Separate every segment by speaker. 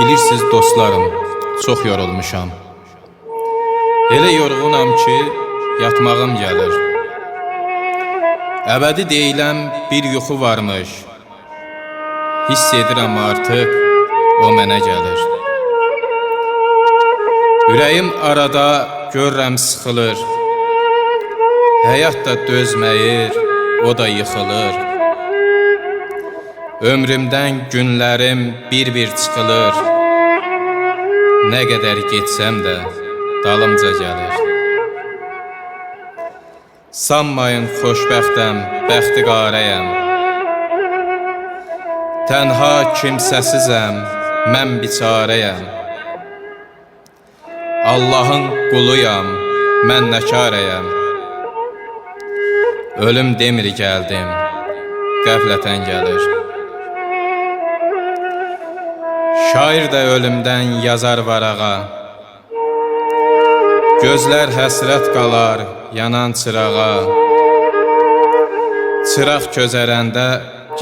Speaker 1: Bilirsiniz dostlarım, çox yorulmuşam. Elə yorğunam ki, yatmağım gəlir. Əbədi deyiləm bir yuxu varmış. Hiss edirəm artıq o mənə gəlir. Ürəyim arada görürəm sıxılır. Həyat da dözməyir, o da yıxılır. Ömrümdən günlərim bir-bir çıxılır. Nə qədər getsəm də dalımca gəlir. Sanmayın xoşbəxtəm, bəxtiqarəyəm. Tənha kimsəsizəm, mən biçarəyəm. Allahın quluyam, mən nəkarəyəm. Ölüm demir gəldim, qəflətən gəlir. Şair də ölümdən yazar varağa. Gözlər həsrət qalar yanan çırağa. Çıraq közərəndə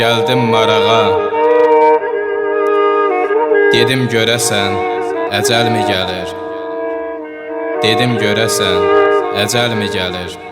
Speaker 1: gəldim marağa. Dedim görəsən, əcəlmi gəlir? Dedim görəsən, əcəlmi gəlir?